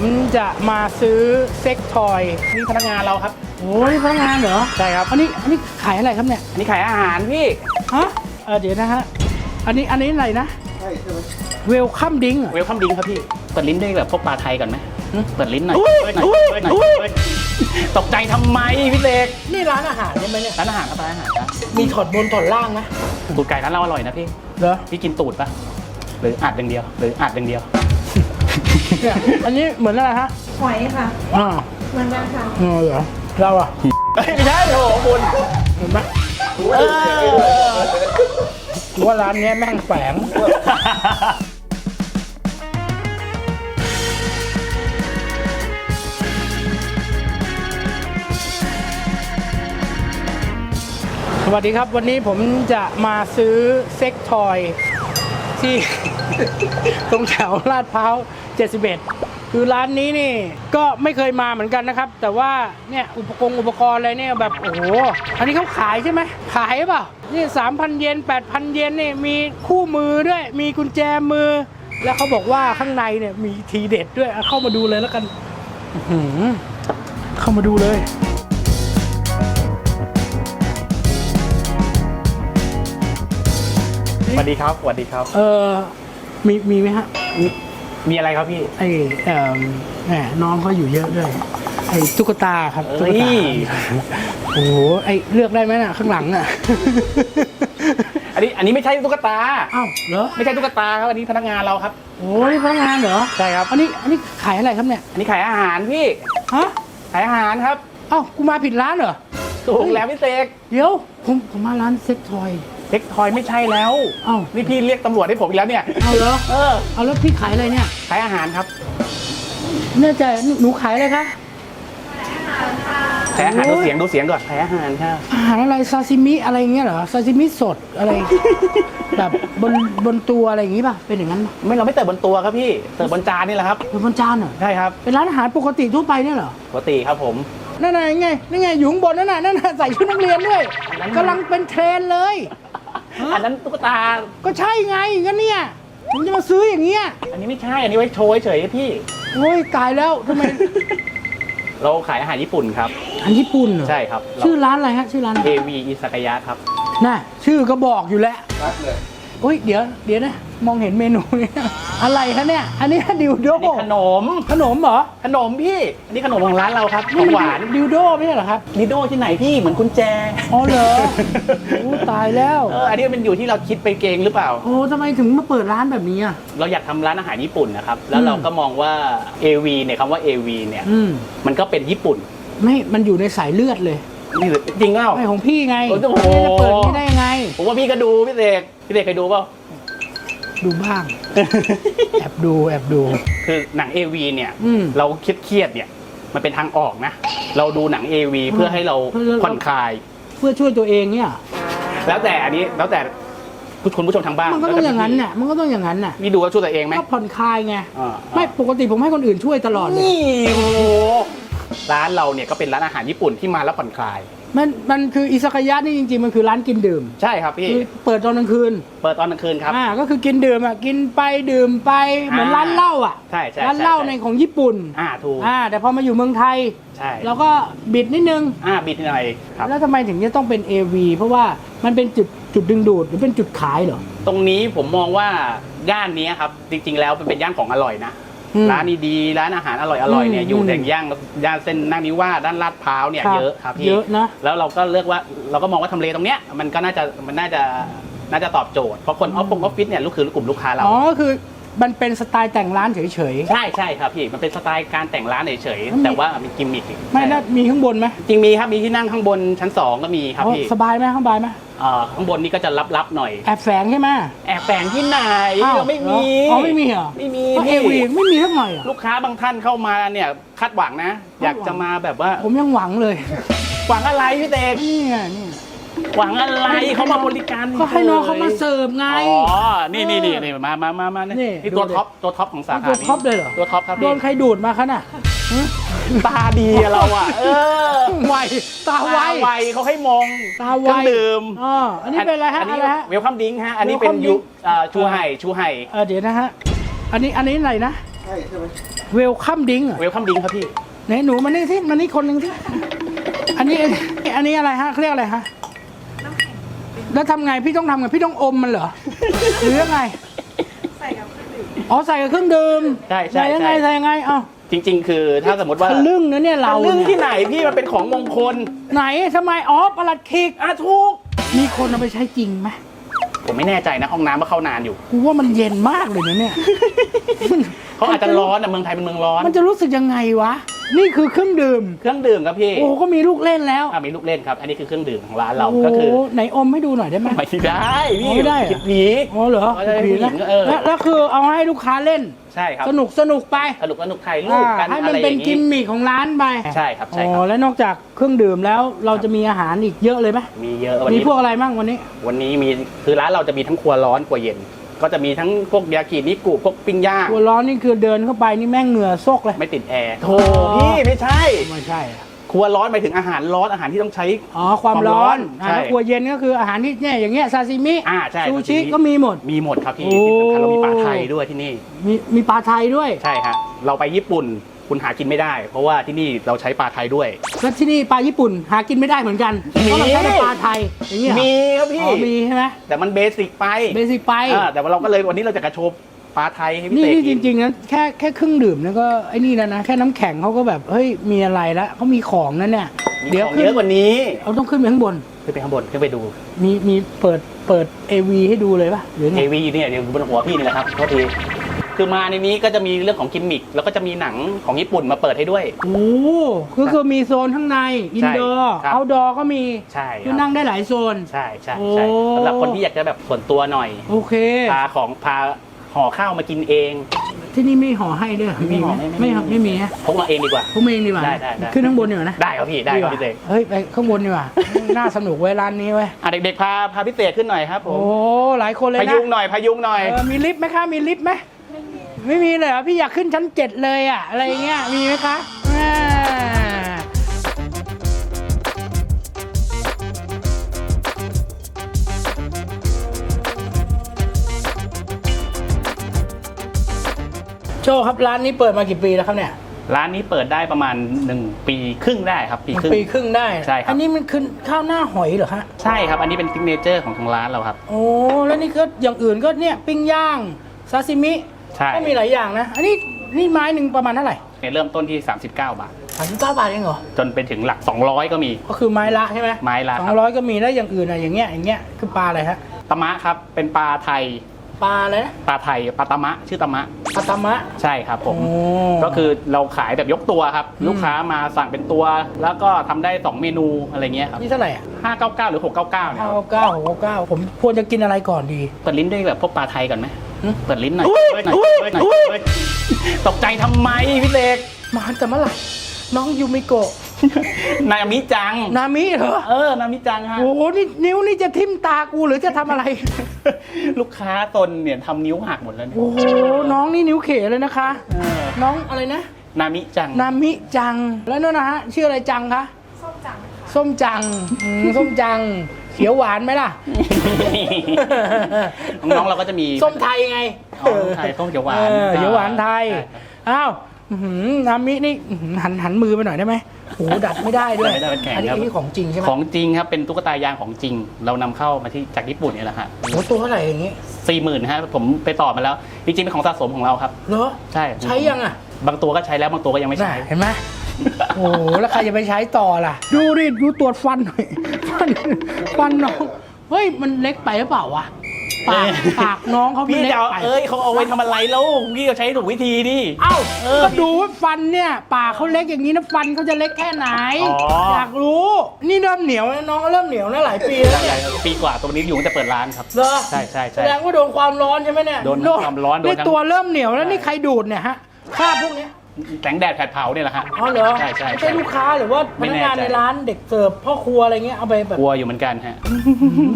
ผมจะมาซื้อเซ็กทอยนี่พนักงานเราครับ โอ้ยพนักงานเหรอ ใช่ครับ อันนี้อันนี้ขายอะไรครับเนี่ย อันนี้ขายอาหารพี่ ฮะเออเดี๋ยวนะฮะ อันนี้อันนี้อะไรนะเวลคัมดิงเวลคัมดิ้งครับพี่ เปิดลิ้นด้วยแบบพวกปลาไทยก่อนไหมเปิดลิ้นหน่อยอุ้ยหน่อยอุ้ยหน่อยอุ้ยหน่อยตกใจทำไมพี่เสกนี่ร้านอาหารใช่ไหมเนี่ย ร้านอาหารครับร้านอาหารครับมีถอดบนถอดล่างไหมตูดไก่ร้านเราอร่อยนะพี่ เหรอ พี่กินตูดปะหรืออัดอย่างเดียว หรืออัดอย่างเดียว เนี่ยอันนี้เหมือนอะไรฮะหอยค่ะ อ่าเหมือนกันค่ะ เออเหรอเราอะไม่ใช่โอ้โหคุณเห็นไหมเออกูว่าร้านเนี้ยแม่งแฝงสวัสดีครับวันนี้ผมจะมาซื้อเซ็กทอยที่ ตรงแถวลาดพร้าว 71 คือร้านนี้นี่ก็ไม่เคยมาเหมือนกันนะครับ แต่ว่าเนี่ยอุปกรณ์อุปกรณ์อะไรเนี่ยแบบโอ้โหอันนี้เขาขายใช่ไหมขายหรือเปล่านี่ 3,000 เยน8,000 เยนนี่มีคู่มือด้วย มีกุญแจมือ แล้วเขาบอกว่าข้างในเนี่ยมีทีเด็ดด้วยเอาเข้ามาดูเลยแล้วกันอื้อหือเข้ามาดูเลยสวัสดีครับสวัสดีครับ เออมีมีไหมฮะ มีมีอะไรครับพี่ ไอ้เอ่อแหมน้องเขาอยู่เยอะด้วย ไอ้ตุ๊กตาครับเอ้ตุ๊กยตาโอ้โหไอ้เลือกได้ไหมน่ะข้างหลังอะ อันนี้อันนี้ไม่ใช่ตุ๊กตา อ้าวเหรอไม่ใช่ตุ๊กตาครับอันนี้พนักงานเราครับ โอ้ยพนักงานเหรอใช่ครับ อันนี้อันนี้ขายอะไรครับเนี่ยอันนี้ขายอาหารพี่ ฮะขายอาหารครับอ้าวกูมาผิดร้านเหรอ ถูกแล้วพี่เสกเดี๋ยวผมผมมาร้านเซ็กทอย เล็กทอยไม่ใช่แล้วอ้าวนี่พี่เรียกตำรวจให้ผมอีกแล้วเนี่ย เอาเหรอเออ เอาแล้วพี่ขายอะไรเนี่ยขายอาหารครับแน่ใจหนูขายอะไรคะ ขายอาหารโอ้ดูยเสียงดูเสียงก่อนขายอาหารครับอาหารอะไรซาซิมิอะไรอย่างเงี้ยเหรอซาซิมิสดอะไร แบบบนบนตัวอะไรอย่างงี้ป่ะเป็นอย่างนั้นป่ะไม่เราไม่เติบบนตัวครับพี่เติบบนจานนี่แหละครับ เป็นบนจานเหรอใช่ครับเป็นร้านอาหารปกติทั่วไปเนี่ยเหรอปกติครับผม นั่นไงไงนั่นไงอยู่ข้างบนนั่นน่ะนั่นน่ะใส่ชุดนักเรียนด้วยกำลังเป็นเทรนด์เลยฮะ อันนั้นตุ๊กตา ก็ใช่ไงก็เนี่ยผมจะมาซื้ออย่างเงี้ยอันนี้ไม่ใช่ อันนี้ไว้โชว์เฉยๆพี่ โอ้ยตายแล้วทำไมเราขายอาหารญี่ปุ่นครับ อันญี่ปุ่นเหรอใช่ครับชื่อร้านอะไรฮะชื่อร้านเอวีอิซากายะครับน่ะชื่อก็บอกอยู่แล้วโอ้ยเดี๋ยวเดี๋ยวนะ มองเห็นเมนูเนี่ยอะไรคะเนี่ย อันนี้ดิวโดอันนี้ขนม ขนมเหรอขนมพี่อันนี้ขนมของร้านเราครับของหวานดิวโดไม่ใช่เหรอครับลิโดที่ไหนพี่เหมือนกุญแจอ๋อเหรอโอ้ตายแล้วเอออันนี้มันอยู่ที่เราคิดไปเกงหรือเปล่า โอ้ทำไมถึงมาเปิดร้านแบบนี้อะ เราอยากทำร้านอาหารญี่ปุ่นนะครับ แล้วอืมเราก็มองว่า AV เนี่ยคำว่า AV เนี่ยอืมมันก็เป็นญี่ปุ่นไม่มันอยู่ในสายเลือดเลย นี่จริงเปล่า ไม่ของพี่ไงโอ้โหไม่จะเปิดไม่ได้ยังไง ผมว่าพี่ก็ดูพี่เสกพี่เสกเคยดูเปล่า ดูบ้าง แอบดูแอบดู คือหนัง AV เนี่ยอืมเราเครียดๆเนี่ย มันเป็นทางออกนะ เราดูหนัง AV เพื่อให้เราเพื่อเรา ผ่อนคลาย เพื่อช่วยตัวเองเนี่ย แล้วแต่อันนี้แล้วแต่ผู้ชมผู้ชมทางบ้านมันก็ต้องอย่างนั้นน่ะมันก็ต้องอย่างนั้นน่ะพี่ดูว่าช่วยตัวเองไหม ก็ผ่อนคลายไงอ่าไม่ปกติผมให้คนอื่นช่วยตลอดเลยนี่โอ้โหร้านเราเนี่ยก็เป็นร้านอาหารญี่ปุ่นที่มาแล้วผ่อนคลาย มันมันคืออิซากายะนี่จริงๆ มันคือร้านกินดื่มใช่ครับพี่คือเปิดตอนกลางคืนเปิดตอนกลางคืนครับ อ่าก็คือกินดื่มอะกินไปดื่มไปเหมือนอ่าร้านเหล้าอะใช่ใช่ร้านเหล้าใช่ในของญี่ปุ่นอ่าถูกอ่าแต่พอมาอยู่เมืองไทยใช่เราก็บิดนิดนึงอ่าบิดหน่อยครับแล้วทำไมถึงจะต้องเป็น AV เพราะว่ามันเป็นจุดจุดดึงดูดหรือเป็นจุดขายเหรอตรงนี้ผมมองว่าย่านนี้ครับจริง ๆ แล้วมันเป็นย่านของอร่อยนะ อืมร้านดีๆร้านอาหารอร่อยๆเนี่ยอืมอยู่ในย่านย่านเส้นนานิวาสด้านลาดพร้าวเนี่ยครับเยอะครับพี่เยอะนะ แล้วเราก็เลือกว่าเราก็มองว่าทำเลตรงเนี้ยมันก็น่าจะมันน่าจะน่าจะตอบโจทย์เพราะคนออฟฟงออฟฟิศเนี่ยลูกคือ กลุ่มลูกค้าเรา อ๋อก็คือ มันเป็นสไตล์แต่งร้านเฉยใช่ใช่ครับพี่มันเป็นสไตล์การแต่งร้านเฉยแล้วมีๆแต่ว่ามีกิมมิคๆ ไม่น่ามีข้างบนไหมจริงมีครับ มีที่นั่งข้างบนชั้นสองก็มีครับอ๋อพี่สบายไหมข้างบายไหมเอ่อข้างบนนี่ก็จะลับๆหน่อย แอบแฝงใช่ไหม แอบแฝงที่ไหนอ้าวเราไม่มีเหรออ๋อไม่มีเหรอ ไม่มีเอพี่วีไม่มีสักหน่อยเหรอ ลูกค้าบางท่านเข้ามาเนี่ยคาดหวังนะคาดหวังอยากจะมาแบบว่าผมยังหวังเลยหวังอะไรพี่เตกนี่ไงนี่ หวังอะไรเขามาบริการก็ให้น้องเขามาเสิร์ฟไง อ๋อ นี่นี่นี่นี่มามามามานี่นี่นี่ตัวดูดิ ท็อปตัวท็อปของสาขาตัวนี้ท็อปเลยเหรอตัวท็อปครับโดพี่นใครดูดมาคะน่ะหึตาดีอะเราอะเออไวตาไวตาไวเขาให้มองตาไว เครื่องดื่มอ๋ออันนี้เป็นอะไรฮะอันอะนี้ไรฮะ เวลคัมดิ้งฮะ อันนี้เป็น Welcome ยู drink อ่าชูไห่ชูไห่เออเดี๋ยวนะฮะ อันนี้อันนี้อะไรนะเวลคัมดิงเหรอเวลคัมดิงครับพี่ ไหนหนูมานี่สิมานี่คนหนึ่งสิอันนี้อันนี้อะไรฮะเขาเรียกอะไรฮะ แล้วทำไงพี่ต้องทำไงพี่ต้องอมมันเหรอ หรือยังไง ใส่กับเครื่องดื่มอ๋อใส่กับเครื่องดื่มใช่ใช่ใส่ยังไงใช่ ใส่ยังไงเอ้าจริง ๆ คือถ้าสมมติว่าทะลึ่งนะเนี่ยเราทะลึ่งเนี่ยที่ไหนพี่มันเป็นของมงคลไหนทำไมอ๋อประหลัดคิกอะถูกมีคนเอาไปใช้จริงไหมผมไม่แน่ใจนะห้องน้ำว่าเข้านานอยู่กูว่ามันเย็นมากเลยนะเนี่ย เขาอาจจะร้อนอะเมืองไทยเป็นเมืองร้อน มันจะรู้สึกยังไงวะ นี่คือเครื่องดื่ม เครื่องดื่มครับพี่โอ้โหก็มีลูกเล่นแล้วอะมีลูกเล่นครับ อันนี้คือเครื่องดื่มของร้านเราโอ้โหก็คือไหนอมให้ดูหน่อยได้ไหมไม่ได้พี่ไม่ได้เหรอผิดผีอ๋อเหรออ๋อใช่ดีผู้หญินะงเออแล้วแล้วคือเอาให้ลูกค้าเล่นใช่ครับสนุกสนุกไปสนุกสนุกถ่ายรูอ่าปกันให้อะมันไรอเป็นย่างกินี้มมิคของร้านไปใช่ครับใช่คอ๋รับอแล้วนอกจากเครื่องดื่มแล้วเราจะมีอาหารอีกเยอะเลยไหมมีเยอะวันมีนี้พวกอะไรบ้างวันนี้ วันนี้มีคือร้านเราจะมีทั้งครัวร้อนครัวเย็น ก็จะมีทั้งพวกยากินิกุพวกปิ้งย่างตัวร้อนนี่คือเดินเข้าไปนี่แม่งเหงื่อซกเลย ไม่ติดแอร์โถอ๋อพี่ไม่ใช่ ไม่ใช่อะครัวร้อนไปถึงอาหารร้อนอาหารที่ต้องใช้ อ๋อ ความร้อนความร้อนอ่าใช่แล้วครัวเย็นก็คืออาหารที่เนี่ยอย่างเงี้ยซาซิมิอ่าใช่ซูซาซิชิมิก็มีหมด มีหมดครับพี่โอ้ที่สำคัญเรามีปลาไทยด้วยที่นี่ มีมีปลาไทยด้วย ใช่ฮะเราไปญี่ปุ่น คุณหากินไม่ได้ เพราะว่าที่นี่เราใช้ปลาไทยด้วย แล้วที่นี่ปลาญี่ปุ่นหากินไม่ได้เหมือนกันมี เพราะเราใช้แต่ปลาไทยอย่างเงี้ยเหรอมีครับพี่อ๋อมีใช่ไหมแต่มันเบสิกไปเบสิกไปอ่าแต่ว่าเราก็เลยวันนี้เราจะกระโชว์ปลาไทยให้พี่นี่เตนี่จกินริงๆนะแค่แค่เครื่องดื่มเนี่ยก็ไอ้นี่แล้วนะแค่น้ำแข็งเขาก็แบบเฮ้ยมีอะไรแล้วเขามีของนั่นเนี่ยมีเดี๋ยวของขึ้นเยอะกว่านี้เอาต้องขึ้นไปข้างบน ขึ้นไปข้างบนขึ้นไปดูมีมีเปิดเปิด AV ให้ดูเลยป่ะหรือไง เอวีเนี่ยเดี๋ยวบนหัวพี่นี่แหละครับโทษที คือมาในนี้ก็จะมีเรื่องของกิมมิคแล้วก็จะมีหนังของญี่ปุ่นมาเปิดให้ด้วย โอ้ก็คือมีโซนข้างใน อินดอร์ครับ เอาดอร์ก็มีใช่คคือรับนั่งได้หลายโซน ใช่ใช่โอ้ใช่สำหรับคนที่อยากจะแบบส่วนตัวหน่อยโอเค พาของพาห่อข้าวมากินเอง ที่นี่ไม่ห่อให้ด้วยไม่มีห่ไหอมไม่ไม่ไม่ห่อไม่มีฮะพกมาเองดีกว่า ผมเองดีกว่าได้ได้ได้ ขึ้นข้างบนดีกว่านะได้ครับพี่ได้ครับพี่เตกเฮ้ยไปข้างบนดีกว่า น่าสนุกเว้ยร้านนี้เว้ยอะเด็กๆพาพาพี่เตกขึ้นหน่อยครับผโอ้มหลายคนเลยพนะยุงหน่อยพยุงหน่อย เออมีลิฟต์ไหมคะมีลิฟต์ไหม ไม่มีเลยเหรอพี่อยากขึ้นชั้นเจ็ดเลยอะอะไรเงี้ยมีไหมคะอ่าโชว์ครับร้านนี้เปิดมากี่ปีแล้วครับเนี่ยร้านนี้เปิดได้ประมาณ 1 ปีครึ่งได้ครับ ปีครึ่ง ปีครึ่งได้ใช่ครับ อันนี้มันคือข้าวหน้าหอยเหรอฮะใช่ครับอันนี้เป็นซิกเนเจอร์ของทางร้านเราครับ โอ้แล้วนี่ก็อย่างอื่นก็เนี่ยปิ้งย่างซาซิมิ ใช่ ก็มีหลายอย่างนะ อันนี้นี่ไม้หนึ่งประมาณเท่าไหร่เนี่ยเริ่มต้นที่ 39 บาท สามสิบเก้าบาทเองเหรอ จนไปถึงหลัก 200 ก็มี ก็คือไม้ละใช่ไหมไม้ละสอครังบร้อยก็มีแล้วอย่างอื่นอะอย่างเงี้ยอย่างเงี้ยคือปลาอะไรฮะ ตะมะครับ เป็นปลาไทย ปลาอะไรนะปลาไทย ปลาตะมะ ชื่อตะมะ ปลาตามะใช่ครับผม โอ้ก็คือเราขายแบบยกตัวครับอืมลูกค้ามาสั่งเป็นตัว แล้วก็ทำได้ 2 เมนูอะไรเงี้ยครับนี่เท่าไหร่อะ599 หรือ 699เนี่ยเก้าครับเก้าหกเก้าผมควรจะกินอะไรก่อนดี เปิดลิ้นด้วยแบบพวกปลาไทยก่อนไหมหึ เปิดลิ้นหน่อยอุ๊ยหน่อยอุ๊ยหน่อยอุ๊ยหน่อยตกใจทำไมพี่เล็กมาแต่เมื่อไหร่น้องยูมิโกะนามิจัง นามิเหรอ เออ นามิจังฮะ โอ้โห นี่นิ้วนี่จะทิ่มตากูหรือจะทำอะไร ลูกค้าตนเนี่ยทำนิ้วหักหมดแล้วเนี่ย โอ้โห น้องนี่นิ้วเขเลยนะคะเออน้องอะไรนะ นามิจัง นามิจัง แล้วนั่นนะฮะ ชื่ออะไรจังคะ ส้มจังค่ะส้มจังอืมส้มจัง เขียวหวานไหมล่ะ น้องๆเราก็จะมีส้มไทยไงอ๋อส้มไทยส้มเขียวหวานออเขียวหวานไทยใช่ครับอ้าวอื้อหือนามินี่อื้อหือหันหันมือไปหน่อยได้ไหมโอ้โหดัดไม่ได้ด้วย ไม่ได้เป็นแข็งอันนี้ครับ อันนี้ของจริงใช่ไหมของจริงครับ เป็นตุ๊กตายางของจริง เรานำเข้ามาที่จากญี่ปุ่นเนี่ยแหละฮะโอ้ตัวเท่าไหร่อย่างงี้สี่หมื่นฮะผมไปต่อมาแล้ว จริงๆเป็นของสะสมของเราครับ เหรอ ใช่ใช้ยังอะบางตัวก็ใช้แล้วบางตัวก็ยังไม่น่ะใช้เห็นไหม โอ้โหแล้วใครจะไปใช้ต่อล่ะ ดูดิดูตรวจฟันหน่อยฟันฟันน้อง เฮ้ย มันเล็กไปหรือเปล่าวะปากปากน้องเขาพี่เล็กจะเอาไป เอ้ยเขาเอาไว้ทำอะไรแล้วพี่ก็ใช้ถูกวิธีดิ เอ้าเออก็ดูว่าฟันเนี่ยปากเขาเล็กอย่างนี้นะฟันเขาจะเล็กแค่ไหนอ๋อออ ยากรู้ นี่เริ่มเหนียวนะน้องก็เริ่มเหนียวนะหลายปีแล้วเนี่ยปีกว่าตัวนี้อยู่ตั้งแต่เปิดร้านครับ เหรอใช่ใช่แสใช่ ดงว่าโดนความร้อนใช่ไหมเนี่ยโดนความร้อนโดนนี่ทั้ง ตัวเริ่มเหนียวแล้วใช่นี่ใครดูดเนี่ยฮะคราบพวกเนี้ย แสงแดดแผดเผาเนี่ยแหละฮะอ๋อเหรอใช่ใช่ไม่ใช่ ลูกค้าหรือว่าพไม่นักแน่งานใจ ในร้านเด็กเสิร์ฟพ่อครัวอะไรเงี้ยเอาไปแบบกลัวอยู่เหมือนกันฮะ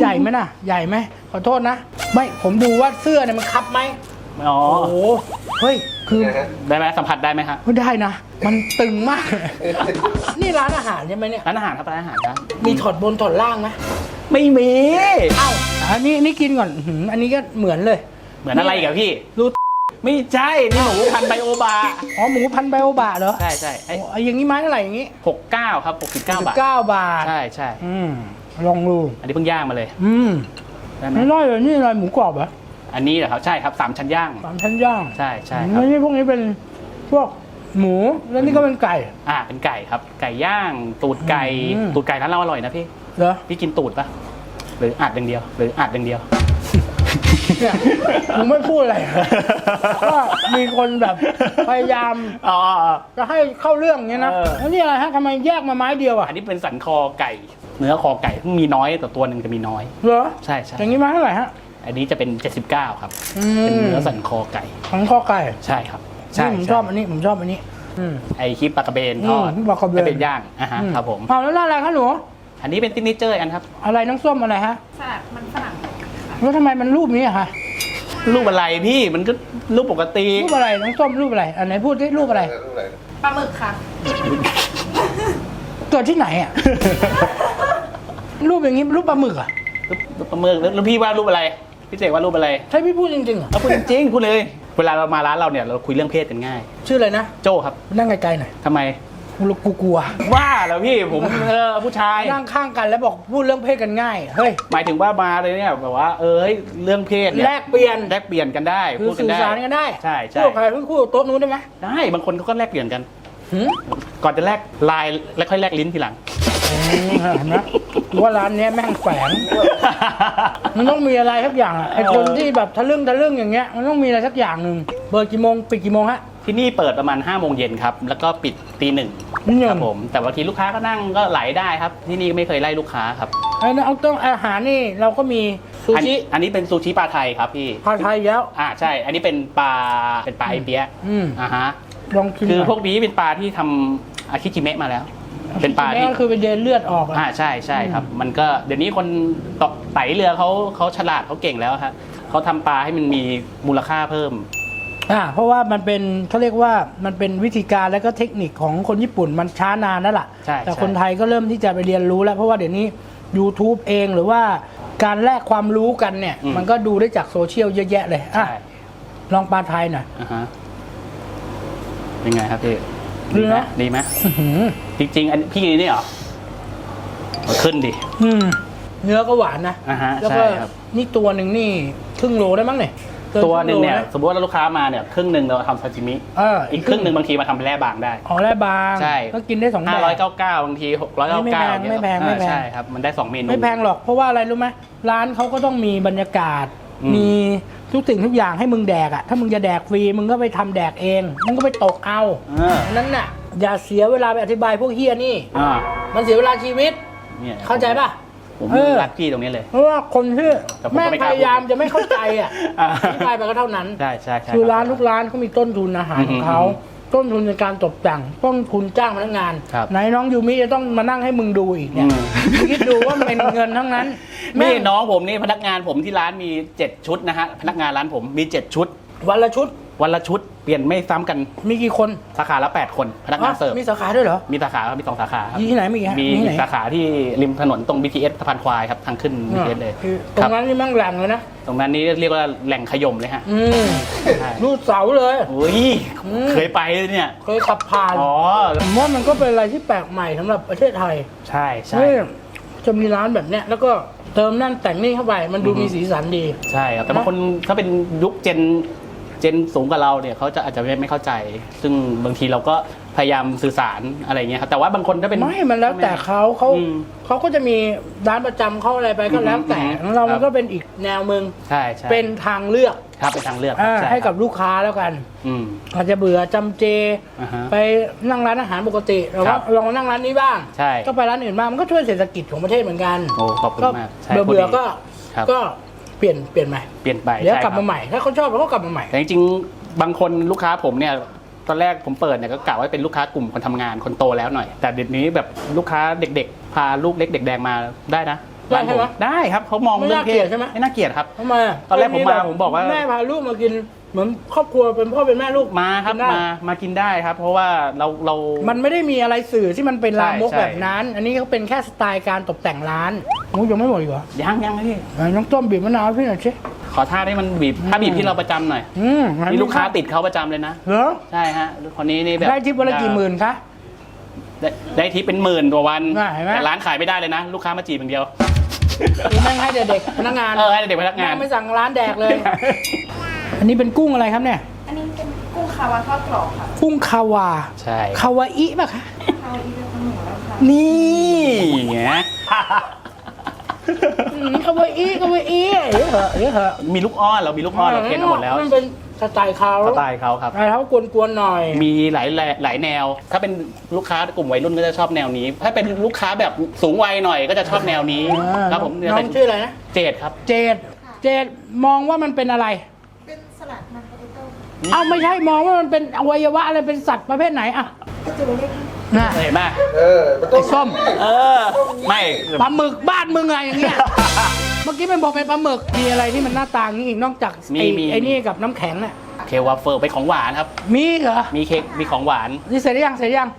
ใหญ่ไหมน่ะ ใหญ่ไหมขอโทษนะ ไม่ผมดูว่าเสื้อเนี่ยมันคับไหมอ๋อ โอ้โหเฮ้ยคือได้ไหมสัมผัสได้ไหมฮะไม่ได้นะ มันตึงมาก นี่ร้านอาหารใช่ไหมเนี่ยร้านอาหารครับร้านอาหารครับมีถอดบนถอดล่างไหมไม่มี อ้าวอันนี้นี่กินก่อนอื้อหืออันนี้ก็เหมือนเลย เหมือนอะไรอีกับพี่ดู ไม่ใช่นี่หมูพันธุ์ไบโอบาอ๋อหมูพันไบโอบะเหรอใช่ใช่ไอ้โอ้ยอย่างนี้ไม้เท่าไหร่อย่างนี้หกเก้าครับหกสิบเก้าบาทเก้าบาทใช่ใช่อืมลองดูอันนี้เพิ่งย่างมาเลย อืมได้ไหมไม่น้อยเลยนี่อะไรหมูกรอบเหรออันนี้เหรอครับใช่ครับสามชั้นย่างสามชั้นย่างใช่ใช่คแล้รับวนี่พวกนี้เป็นพวกหมูแล้วนี่ก็เป็นไก่ อ่าเป็นไก่ครับ ไก่ย่างตูดไก่อืม ตูดไก่ร้านเราอร่อยนะพี่เหรอพี่กินตูดปะหรืออัดอย่างเดียว หรืออัดอย่างเดียว เนี่ยมึงไม่พูดอะไรเหรอก็มีคนแบบพยายามอ๋ออ๋ออ๋อ จะให้เข้าเรื่องอย่างเงี้ยนะเออ แล้วนี่อะไรฮะทำไมแยกมาไม้เดียวอะอันนี้เป็นสันคอไก่ เนื้อคอไก่มีน้อยแต่ตัวหนึ่งจะมีน้อย เหรอใช่ใช่อย่างนี้ไม้เท่าไหร่ฮะ อันนี้จะเป็น 79 ครับ อืเป็นมเนื้อสันคอไก่ ของข้อไก่ใช่ครับนี่ผมใชอบอันนี้ผมชอบอันนี้ อืม ไอคลิปปลากระเบนทอดอืมปลากระเบนให้เป็นย่างอะฮะอืครับผมเอาแล้วน่าอะไรคะหนู อันนี้เป็นซิกเนเจอร์อันครับ อะไรน้ำส้มอะไรฮะ สลัดมันฝรั่งค่ะ แล้วทำไมมันรูปนี้อะคะรูปอะไรพี่มันก็รูปปกติรูปอะไรน้ำส้มรูปอะไรอันไหนพูดที่รูปอะไรปลาหมึกค่ะ เกิดที่ไหนอะ รูปอย่างนี้รูปปลาหมึกอะรูปปลาหมึกแล้วพี่ว่ารูปอะไร พี่เสกว่ารูปอะไรใช่พี่พูดจริงๆเหรอเอาพูดจริงๆพูดเลย เวลาเรามาร้านเราเนี่ยเราคุยเรื่องเพศกันง่าย ชื่ออะไรนะโจ้ครับนั่งไกลๆหน่อยทำไม กูกูกลัวว่าแล้วพี่ผมเออผู้ชายนั่งข้างกันแล้วบอกพูดเรื่องเพศกันง่ายเฮ้ยหมายถึงว่ามาเลยเนี่ยแบบว่าเอ้ยเรื่องเพศเนี่ยแลกเปลี่ยนแลกเปลี่ยนกันได้คือพูดกันสื่อได้สารกันได้ใช่ใช่พูดกับใครพูดคู่กับโต๊ะนู้นได้ไหมได้บางคนเขาก็แลกเปลี่ยนกัน หืมก่อนจะแลกลายแล้วค่อยแลกลิ้นทีหลังอืมเห็นไหมกูว่าร้านเนี้ยแม่งแฝงมันต้องมีอะไรสักอย่างอะไอคนที่แบบทะลึ่งทะลึ่งอย่างเงี้ยมันต้องมีอะไรสักอย่างหนึ่งเปิดกี่โมงปิดกี่โมงฮะ ที่นี่เปิดประมาณ5้าโมงเย็นครับ แล้วก็ปิดตีหนึ่งอืมครับผม แต่บางทีลูกค้าก็นั่งก็ไหลได้ครับ ที่นี่ไม่เคยไล่ลูกค้าครับไอ้นั่นเอาต้องอาหารนี่เราก็มีซูอันชิอันนี้เป็นซูชิปลาไทยครับพี่พาไทยแล้ว อ่าใช่ อันนี้เป็นปลา เป็นปลาไอเปี๊ยะอืม อ่าฮะ ลองชิมคือหน่ยพวกนี้เป็นปลาที่ทำอาคิจิเมะมาแล้ว เป็นปลาแม่ที่ก็คือเป็นเดนเลือดออกอะ อ่าใช่ใช่ครับ มันก็เดี๋ยวนี้คนตกไตเรือเขาเขาฉลาดเขาเก่งแล้วครับเขาทำปลาให้มันมีมูลค่าเพิ่ม อ่าเพราะว่ามันเป็นเขาเรียกว่ามันเป็นวิธีการและก็เทคนิคของคนญี่ปุ่นมันช้านานนั่นแหละใช่แต่ใช่ คนไทยก็เริ่มที่จะไปเรียนรู้แล้ว เพราะว่าเดี๋ยวนี้ YouTube เองหรือว่าการแลกความรู้กันเนี่ยมันก็ดูได้จากโซเชียลเยอะแยะเลยอะใช่ลองปลาไทยหน่อย อ่าฮะเป็นไงครับพี่ดีดีไหมนะดีไหมอื้อหือจริงๆอันพี่กินนี่เหรอเอาขึ้นดิ อืมเนื้อก็หวานนะ อ่าฮะแล้วใช่ก็ครับ นี่ตัวหนึ่งนี่ครึ่งโลได้มั้งเนี่ย กิตัวหนึ่งเนี่ยครึ่โละสมมติว่าลูกค้ามาเนี่ยครึ่งหนึ่งเราทำซาชิมิเอออีกครึ่งหนึ่งบางทีมาทำเป็นแร่บางได้ อ๋อแร่บางใช่ ก็กินได้สองแบห้าร้อยบเก้าเก้าบางทีหกร้อยเก้าไม่เก้าแพงไม่แพงไม่แพงใช่ครับมันได้สองเมนู ไม่แพงหรอกเพราะว่าอะไรรู้ไหมร้านเขาก็ต้องมีบรรยากาศ อืม มีทุกสิ่งทุกอย่างให้มึงแดกอะถ้ามึงจะแดกฟรีมึงก็ไปทำแดกเองมึงก็ไปตกเอาอ่าอันนั้นน่ะอย่าเสียเวลาไปอธิบายพวกเฮียนี่ อ่ามันเสียเวลาชีวิต เนี่ยเข้าใจป่ะ ผมเออ รักพี่ตรงนี้เลย เพราะว่าคนที่แต่ผมก็แม่งไม่กพล้าพูดยายามจะไม่เข้าใจอะอ่า อธิบายไปก็เท่านั้น ใช่ใช่ใช่ คือร้านบทุกร้านเขามีต้นทุนอาหารอือขฮึองเขาต้นทุนในการตกแต่งต้นทุนจ้างพนักงาน ครับไหนน้องยูมิจะต้องมานั่งให้มึงดูอีกเนี่ยอืม มึงคิดดูว่ามันเป็นเงินทั้งนั้นนี่แม่งน้องผมนี่พนักงานผมที่ร้านมี 7 ชุดนะฮะพนักงานร้านผมมี 7 ชุด วันละชุด วันละชุดเปลี่ยนไม่ซ้ำกันมีกี่คนสาขาละ 8 คนพนักงานเสิร์ฟ อ๋อมีสาขาด้วยเหรอมีสาขาครับมีสองสาขาครับที่ไหนมีอีกฮะมีที่อีไหนกสาขาที่ริมถนนตรง BTS สะพานควายครับทางขึ้น BTS เลยคือตครรับงนั้นนี่มั่งแหล่งเลยนะตรงนั้นนี่เรียกว่าแหล่งขยมเลยฮะอืมใช่รูดเสาเลยโอ้ยอืม เคยไปเลยเนี่ยเคยขับผ่านอ๋อผมว่ามันก็เป็นอะไรที่แปลกใหม่สำหรับประเทศไทยใช่ใช่เฮ้ยจะมีร้านแบบเนี้ยแล้วก็เติมนั่นแต่งนี่เข้าไปมันดูอือฮึ มีสีสันดี ใช่ครับแต่บางคนถ้าเป็นยุคเจน เจนสูงกว่าเราเนี่ยเขาจะอาจจะไม่ไม่เข้าใจ ซึ่งบางทีเราก็พยายามสื่อสารอะไรเงี้ยครับแต่ว่าบางคนถ้าเป็น ไม่มันแล้วแต่เขาเขาอืมเขาก็จะมีร้านประจำเขาอะไรไปก็แล้วแต่อืมของเราครัมันบก็เป็นอีกแนวมึง ใช่ใช่เป็นทางเลือกครับเป็นทางเลือกครับอ่าช่ให้กับครับลูกค้าแล้วกันอืม อาจจะเบื่อจำเจ อ่าฮะไปนั่งร้านอาหารปกติแต่ครัว่าบลองมานั่งร้านนี้บ้าง ใช่ ก็ไปร้านอื่นบ้างมันก็ช่วยเศรษฐกิจของประเทศเหมือนกัน โอ้ขอบคุณก็มากใช่เบื่อเบื่อพดี ก็ครับก็ เปลี่ยนเปลี่ยนใหม่เปลี่ยนไปเดี๋ยวช่กลับครัมาใหม่ถ้าเขาชอบเราก็กลับมาใหม่ แต่จริงๆ บางคนลูกค้าผมเนี่ยตอนแรกผมเปิดเนี่ยก็กะว่าเป็นลูกค้ากลุ่มคนทำงานคนโตแล้วหน่อย แต่เดี๋ยวนี้แบบลูกค้าเด็กๆ พาลูกเล็กเด็กแดงมาได้นะได้ใช่ไหมร้านผมได้ครับเขามองไม่เรื่อน่างเพเกลียศดใช่ไหม ไม่น่าเกลียดครับ ทำไมะตอนแรกผมมาบบผมบอกว่า แม่พาลูกมากิน เหมือนครอบครัวเป็นพ่อเป็นแม่ลูก มาครับกินได้ มามากินได้ครับ เพราะว่าเราเรา มันไม่ได้มีอะไรสื่อที่มันเป็นลามกใช่ แบบนั้น อันนี้ก็เป็นแค่สไตล์การตกแต่งร้านมูยังไม่หมดอีกเหรอยังยังนะพี่ไหนน้องต้มบีบมะนาวให้พี่หน่อยสิขอท่าให้มันบีบถ้าบีบที่เราประจำหน่อยอืมไหนี่ลูกค้าติดเขาประจำเลยนะเหรอใช่ฮะคนนี้นี่แบบได้ทิปวันละกี่หมื่นคะ ได้ได้ทิปเป็นหมื่นต่อวันอะเห็นไหม แต่ร้านขายไม่ได้เลยนะ ลูกค้ามาจีบอย่างเดียวหรือแม่งให้แต่เด็กพนักงานเออให้เด็กพนักงาน แม่ไม่สั่งร้านแดกเลย อันนี้เป็นกุ้งอะไรครับเนี่ย อันนี้เป็นกุ้งคาวาทอดกรอบค่ะกุ้งคาวา ใช่คาวาอิป่ะคะ คาวาอีเป็นขนมแล้วค่ะนี่ไงอืมคาวาอิคาวาอิเดี๋ยวเหอะเดี๋ยวเหอะมีลูกอ้อนเรามีลูกอ้อนเราเทรนมาหมดแล้วมันเป็นสไตล์เขาสไตล์เขาครับ สไตล์เขากวนๆหน่อย มีหลายหลายหลายแนว ถ้าเป็นลูกค้ากลุ่มวัยรุ่นก็จะชอบแนวนี้ ถ้าเป็นลูกค้าแบบสูงวัยหน่อยก็จะชอบแนวนี้อ่าครับผมน้องชื่ออะไรนะ เจดครับ เจดเจดมองว่ามันเป็นอะไรเป็นส ลัดมันโพเตโต้เอ้าไม่ใช่มองว่ามันเป็นอวัยวะอะไรเป็นสัตว์ประเภทไหนอะกระจูเล็กน่ะเห็นไหมเออมันต้ไอ้องส้มเออ ไม่ ปลาหมึกบ้านมึงอะไรอย่างเงี้ย เมื่อกี้มันบอกเป็นปลาหมึกมีอะไรที่มันหน้าตาอย่างนี้อีกนอกจากมีไอ้มี ไอ้นี่กับน้ำแข็งน่ะ เคกวัฟเฟิลเป็นของหวานครับ มีเหรอมีเค้กมีของหวาน นี่เสร็จหรือยังเสร็จหรือยังก็ราค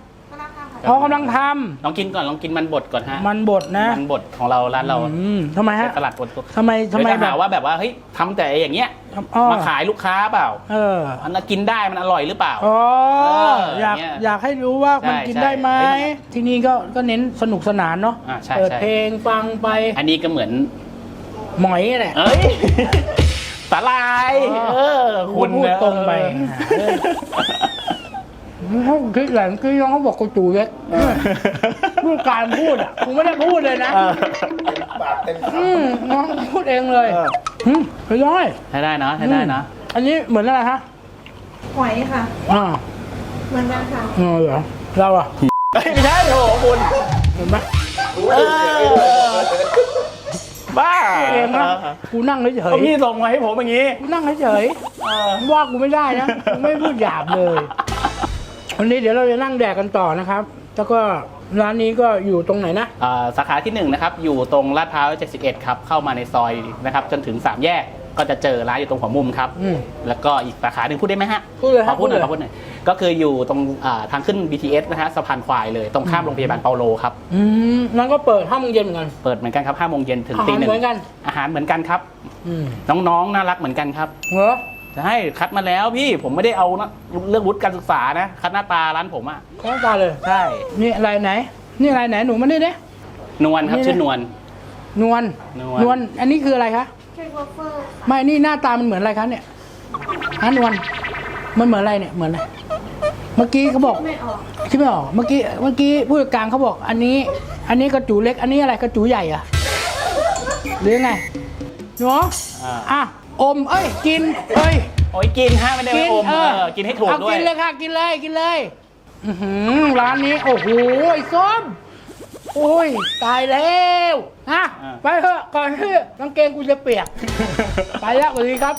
าค่ะ อ๋อกำลังทลองกินก่อนลองกินมันบดก่อนฮะำมันบดนะมันบดของเราร้านเราอืมทำไมฮะตลาดบดทำไมทำไมเดี๋ยวจะแบหาบว่าแบบว่าเฮ้ยทำแต่อย่างเงี้ยอ๋อมาขายลูกค้าเปล่าเอออันนั้นกินได้มันอร่อยหรือเปล่า อ๋อเอออยากเนี่ยอยากให้รู้ว่ามันใช่กินใช่ได้ไหมเฮ้ยที่นี่ก็ก็เน้นสนุกสนานเนาะอ่าใช่เปิดใช่ เพลงฟังไปอันนี้ก็เหมือน หมอยแหละ เอ้ย สาลายเออ คุณพูดนะตรงไป เออ เขาคิดแหลมกี้น้องเขาบอกกูจูเล็กพูดการพูดอะกูไม่ได้พูดเลยนะเออปากเต็มคอืมน้องพูดเองเลยเอออืมไปร้อยใช้ได้เนาะใช้ได้เนาะอันนี้เหมือนอะไรฮะหอยค่ะ อ่าเหมือนกันค่ะเออเหรอเราอะเฮ้ยไม่ใช่โถคุณเห็นไหมำเออบ้าพูดเองนะกูนั่งเฉก็ยพี่ส่งมาให้ผมอย่างนี้ๆกูนั่งเฉยเออๆว่ากูไม่ได้นะ กูไม่พูดหยาบเลย วันนี้เดี๋ยวเราจะนั่งแดกกันต่อนะครับ แล้วก็ร้านนี้ก็อยู่ตรงไหนนะ อ่าสาขาที่1นะครับ อยู่ตรงลาดพร้าว71 ครับ เข้ามาในซอยนะครับ จนถึง 3 แยกก็จะเจอร้านอยู่ตรงหัวมุมครับ อืมแล้วก็อีกสาขาหนึ่งพูดได้ไหมฮะพูดเลยขฮะอพูดหน่อยพูขดเลยอพูดหน่อยก็คืออยู่ตรงอ่าทางขึ้น BTS นะฮะสะพานควายเลยตรงข้ามโรงพยาบาลเปาโลครับอืมนั่นก็เปิดห้าโมงเย็นเหมือนกัน เปิดเหมือนกันครับ5โมงเย็นถึงอาตีหารหนึ่งเหมือนกัน อาหารเหมือนกันครับ อืมน้องๆน่ารักเหมือนกันครับ เหรอจะ ให้คัดมาแล้วพี่ผมไม่ได้เอานะเรื่องวุฒิการศึกษานะ คัดหน้าตาร้านผมอะข้าวตาเลย ใช่นี่อะไรไหน นี่อะไรไหนหนูมานี่ดิ นวลครับนี่นะชื่อนวล นวลนวลอันนี้คืออะไรคะ เค้กวอฟเฟิลไม่นี่หน้าตามันเหมือนอะไรคะเนี่ยฮะนวลมันเหมือนอะไรเนี่ยเหมือนอะไรเมื่อกี้เขาบอกไม่ออกคิดไม่ออกเมื่อกี้เมื่อกี้ผู้จัดการเขาบอก อันนี้ อันนี้กระจูเล็ก อันนี้อะไรกระจูใหญ่อะหรือยังไงเนาะอ่า อะ อม เอ้ย กิน เอ้ย โอ้ยกินฮะไม่ได้ไม่อมเอเอออกินให้ถูกเอาด้วยกินเลยค่ะ กินเลย กินเลย อือหือร้านนี้ โอ้โห ไอ้ส้ม โอ้ย ตายแล้วนะอ่าไปเถอะ ก่อนที่กางเกงกูจะเปียก ไปแล้วสวัสดีครับ